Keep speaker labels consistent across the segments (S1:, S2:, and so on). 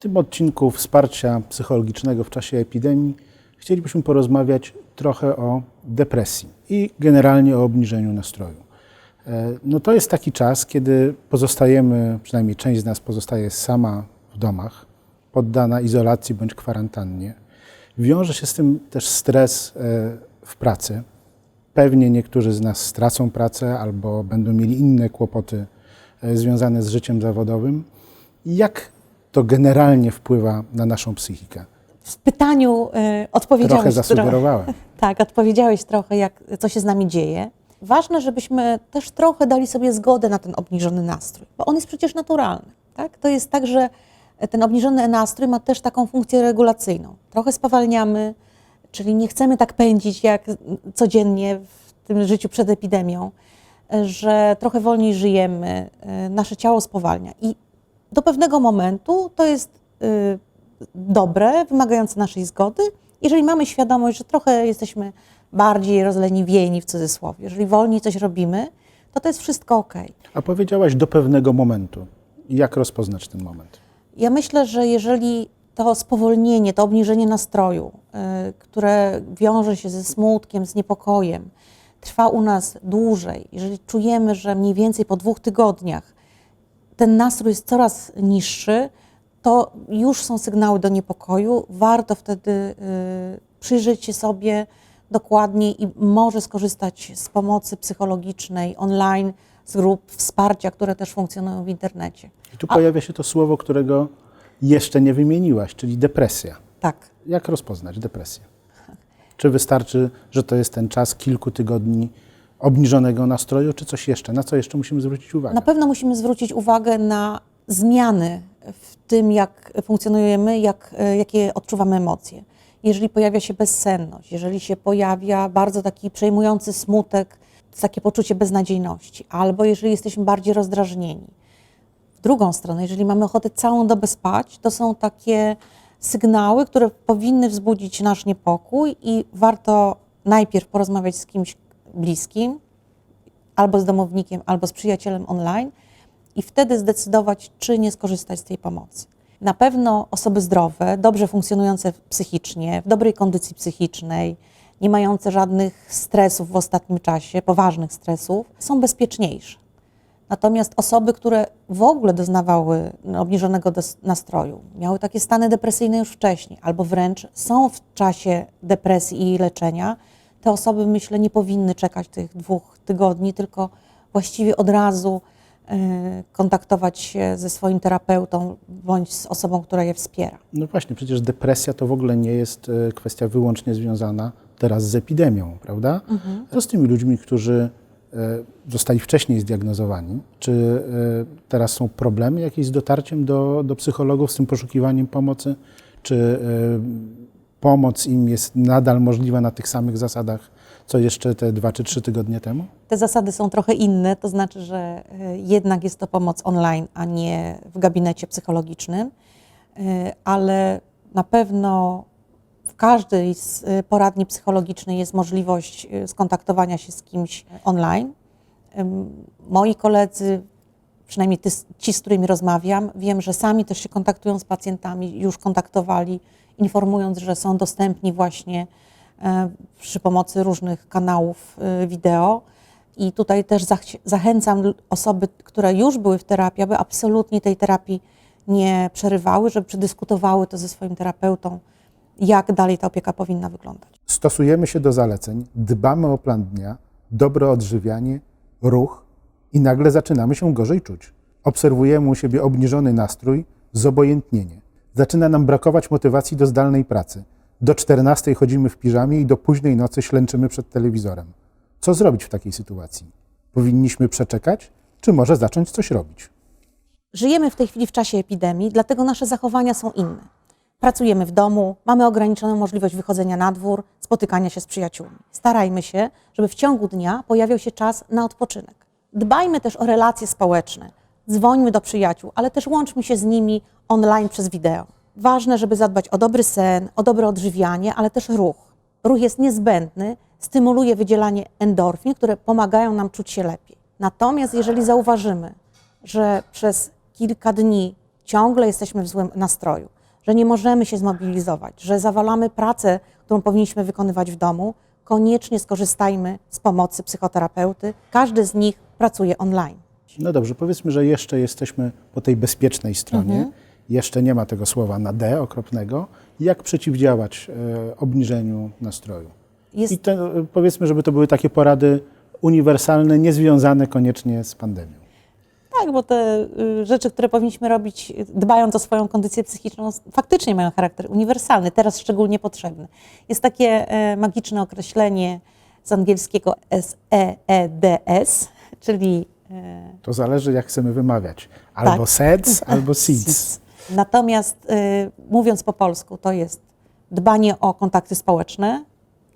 S1: tym odcinku wsparcia psychologicznego w czasie epidemii chcielibyśmy porozmawiać trochę o depresji i generalnie o obniżeniu nastroju. E, No to jest taki czas, kiedy pozostajemy, przynajmniej część z nas pozostaje sama w domach, poddana izolacji bądź kwarantannie. Wiąże się z tym też stres e, w pracy. Pewnie niektórzy z nas stracą pracę albo będą mieli inne kłopoty e, związane z życiem zawodowym. Jak to generalnie wpływa na naszą psychikę?
S2: W pytaniu y, odpowiedziałeś
S1: Trochę zasugerowałem.
S2: Tak, odpowiedziałeś trochę, jak, co się z nami dzieje. Ważne, żebyśmy też trochę dali sobie zgodę na ten obniżony nastrój, bo on jest przecież naturalny. Tak? To jest tak, że ten obniżony nastrój ma też taką funkcję regulacyjną. Trochę spowalniamy, czyli nie chcemy tak pędzić jak codziennie w tym życiu przed epidemią, że trochę wolniej żyjemy, y, nasze ciało spowalnia. I do pewnego momentu to jest y, dobre, wymagające naszej zgody, jeżeli mamy świadomość, że trochę jesteśmy bardziej rozleniwieni w cudzysłowie, jeżeli wolniej coś robimy, to to jest wszystko ok.
S1: A powiedziałaś do pewnego momentu. Jak rozpoznać ten moment?
S2: Ja myślę, że jeżeli to spowolnienie, to obniżenie nastroju, y, które wiąże się ze smutkiem, z niepokojem, trwa u nas dłużej, jeżeli czujemy, że mniej więcej po dwóch tygodniach ten nastrój jest coraz niższy, to już są sygnały do niepokoju. Warto wtedy y, przyjrzeć się sobie dokładniej i może skorzystać z pomocy psychologicznej online, z grup wsparcia, które też funkcjonują w internecie.
S1: I tu pojawia się to słowo, którego jeszcze nie wymieniłaś, czyli depresja.
S2: Tak.
S1: Jak rozpoznać depresję? Czy wystarczy, że to jest ten czas kilku tygodni obniżonego nastroju, czy coś jeszcze? Na co jeszcze musimy zwrócić uwagę?
S2: Na pewno musimy zwrócić uwagę na zmiany w tym, jak funkcjonujemy, jak, jakie odczuwamy emocje. Jeżeli pojawia się bezsenność, jeżeli się pojawia bardzo taki przejmujący smutek, takie poczucie beznadziejności, albo jeżeli jesteśmy bardziej rozdrażnieni. W drugą stronę, jeżeli mamy ochotę całą dobę spać, to są takie sygnały, które powinny wzbudzić nasz niepokój i warto najpierw porozmawiać z kimś bliskim, albo z domownikiem, albo z przyjacielem online i wtedy zdecydować, czy nie skorzystać z tej pomocy. Na pewno osoby zdrowe, dobrze funkcjonujące psychicznie, w dobrej kondycji psychicznej, nie mające żadnych stresów w ostatnim czasie, poważnych stresów, są bezpieczniejsze. Natomiast osoby, które w ogóle doznawały obniżonego nastroju, miały takie stany depresyjne już wcześniej, albo wręcz są w czasie depresji i leczenia, te osoby, myślę, nie powinny czekać tych dwóch tygodni, tylko właściwie od razu e, kontaktować się ze swoim terapeutą bądź z osobą, która je wspiera.
S1: No właśnie, przecież depresja to w ogóle nie jest e, kwestia wyłącznie związana teraz z epidemią, prawda? Co z tymi ludźmi, którzy e, zostali wcześniej zdiagnozowani? Czy teraz są problemy jakieś z dotarciem do, do psychologów, z tym poszukiwaniem pomocy? Czy pomoc im jest nadal możliwa na tych samych zasadach, co jeszcze te dwa czy trzy tygodnie temu?
S2: Te zasady są trochę inne, to znaczy, że e, jednak jest to pomoc online, a nie w gabinecie psychologicznym, E, ale na pewno w każdej z e, poradni psychologicznej jest możliwość skontaktowania się z kimś online. Moi koledzy, przynajmniej ci, z którymi rozmawiam, wiem, że sami też się kontaktują z pacjentami, już kontaktowali, informując, że są dostępni właśnie e, przy pomocy różnych kanałów e, wideo. I tutaj też zach- zachęcam osoby, które już były w terapii, aby absolutnie tej terapii nie przerywały, żeby przedyskutowały to ze swoim terapeutą, jak dalej ta opieka powinna wyglądać.
S1: Stosujemy się do zaleceń, dbamy o plan dnia, dobre odżywianie, ruch i nagle zaczynamy się gorzej czuć. Obserwujemy u siebie obniżony nastrój, zobojętnienie. Zaczyna nam brakować motywacji do zdalnej pracy. Do 14 chodzimy w piżamie i do późnej nocy ślęczymy przed telewizorem. Co zrobić w takiej sytuacji? Powinniśmy przeczekać, czy może zacząć coś robić?
S2: Żyjemy w tej chwili w czasie epidemii, dlatego nasze zachowania są inne. Pracujemy w domu, mamy ograniczoną możliwość wychodzenia na dwór, spotykania się z przyjaciółmi. Starajmy się, żeby w ciągu dnia pojawiał się czas na odpoczynek. Dbajmy też o relacje społeczne. Dzwońmy do przyjaciół, ale też łączmy się z nimi online przez wideo. Ważne, żeby zadbać o dobry sen, o dobre odżywianie, ale też ruch. Ruch jest niezbędny, stymuluje wydzielanie endorfin, które pomagają nam czuć się lepiej. Natomiast jeżeli zauważymy, że przez kilka dni ciągle jesteśmy w złym nastroju, że nie możemy się zmobilizować, że zawalamy pracę, którą powinniśmy wykonywać w domu, koniecznie skorzystajmy z pomocy psychoterapeuty. Każdy z nich pracuje online.
S1: No dobrze, powiedzmy, że jeszcze jesteśmy po tej bezpiecznej stronie.
S2: Mhm.
S1: Jeszcze nie ma tego słowa na D okropnego. Jak przeciwdziałać e, obniżeniu nastroju?
S2: Jest
S1: I te, e, powiedzmy, żeby to były takie porady uniwersalne, niezwiązane koniecznie z pandemią.
S2: Tak, bo te y, rzeczy, które powinniśmy robić, dbając o swoją kondycję psychiczną, faktycznie mają charakter uniwersalny, teraz szczególnie potrzebny. Jest takie e, magiczne określenie z angielskiego SEEDS, czyli e,
S1: To zależy, jak chcemy wymawiać. Albo
S2: Tak.
S1: SEDS, albo SEEDS.
S2: Natomiast y, mówiąc po polsku, to jest dbanie o kontakty społeczne,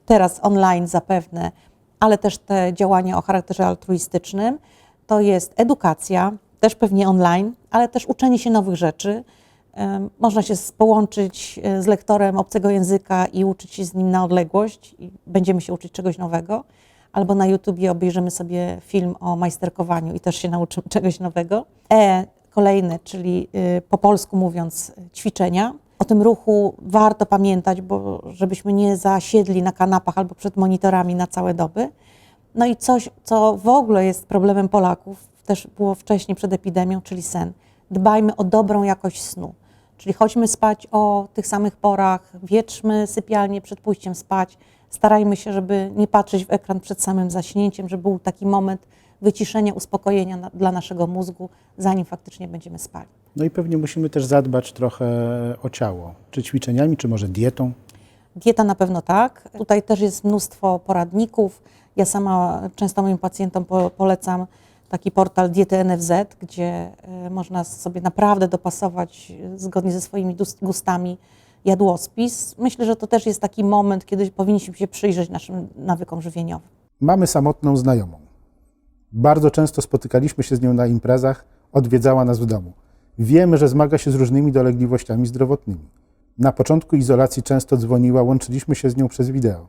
S2: teraz online zapewne, ale też te działania o charakterze altruistycznym. To jest edukacja, też pewnie online, ale też uczenie się nowych rzeczy. Można się połączyć y, z lektorem obcego języka i uczyć się z nim na odległość i będziemy się uczyć czegoś nowego. Albo na YouTubie obejrzymy sobie film o majsterkowaniu i też się nauczymy czegoś nowego. E, kolejne, czyli y, po polsku mówiąc ćwiczenia. O tym ruchu warto pamiętać, bo żebyśmy nie zasiedli na kanapach albo przed monitorami na całe doby. No i coś, co w ogóle jest problemem Polaków, też było wcześniej przed epidemią, czyli sen. Dbajmy o dobrą jakość snu. Czyli chodźmy spać o tych samych porach, wietrzmy sypialnie przed pójściem spać. Starajmy się, żeby nie patrzeć w ekran przed samym zaśnięciem, żeby był taki moment wyciszenia, uspokojenia na, dla naszego mózgu, zanim faktycznie będziemy spali.
S1: No i pewnie musimy też zadbać trochę o ciało. Czy ćwiczeniami, czy może dietą.
S2: Dieta na pewno tak. Tutaj też jest mnóstwo poradników. Ja sama często moim pacjentom po, polecam taki portal Diety NFZ, gdzie y, można sobie naprawdę dopasować y, zgodnie ze swoimi gustami jadłospis. Myślę, że to też jest taki moment, kiedy powinniśmy się przyjrzeć naszym nawykom żywieniowym.
S1: Mamy samotną znajomą. Bardzo często spotykaliśmy się z nią na imprezach, odwiedzała nas w domu. Wiemy, że zmaga się z różnymi dolegliwościami zdrowotnymi. Na początku izolacji często dzwoniła, łączyliśmy się z nią przez wideo.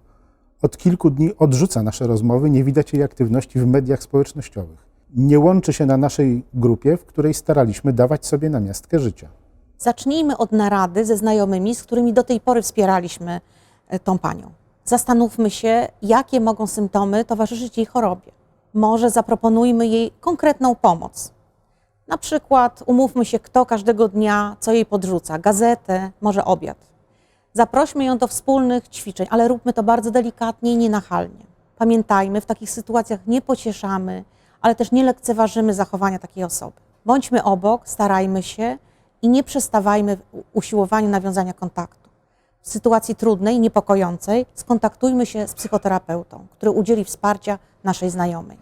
S1: Od kilku dni odrzuca nasze rozmowy, nie widać jej aktywności w mediach społecznościowych. Nie łączy się na naszej grupie, w której staraliśmy dawać sobie namiastkę życia.
S2: Zacznijmy od narady ze znajomymi, z którymi do tej pory wspieraliśmy e, tą panią. Zastanówmy się, jakie mogą symptomy towarzyszyć jej chorobie. Może zaproponujmy jej konkretną pomoc. Na przykład umówmy się, kto każdego dnia co jej podrzuca gazetę, może obiad. Zaprośmy ją do wspólnych ćwiczeń, ale róbmy to bardzo delikatnie i nienachalnie. Pamiętajmy, w takich sytuacjach nie pocieszamy, ale też nie lekceważymy zachowania takiej osoby. Bądźmy obok, starajmy się i nie przestawajmy w usiłowaniu nawiązania kontaktu. W sytuacji trudnej, niepokojącej skontaktujmy się z psychoterapeutą, który udzieli wsparcia naszej znajomej.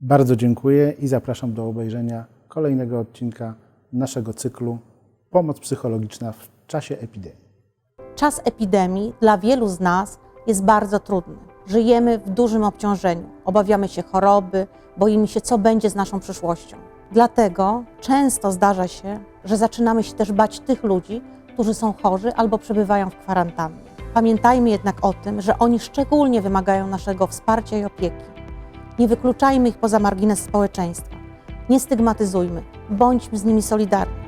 S1: Bardzo dziękuję i zapraszam do obejrzenia kolejnego odcinka naszego cyklu Pomoc psychologiczna w czasie epidemii.
S2: Czas epidemii dla wielu z nas jest bardzo trudny. Żyjemy w dużym obciążeniu, obawiamy się choroby, boimy się, co będzie z naszą przyszłością. Dlatego często zdarza się, że zaczynamy się też bać tych ludzi, którzy są chorzy albo przebywają w kwarantannie. Pamiętajmy jednak o tym, że oni szczególnie wymagają naszego wsparcia i opieki. Nie wykluczajmy ich poza margines społeczeństwa. Nie stygmatyzujmy, bądźmy z nimi solidarni.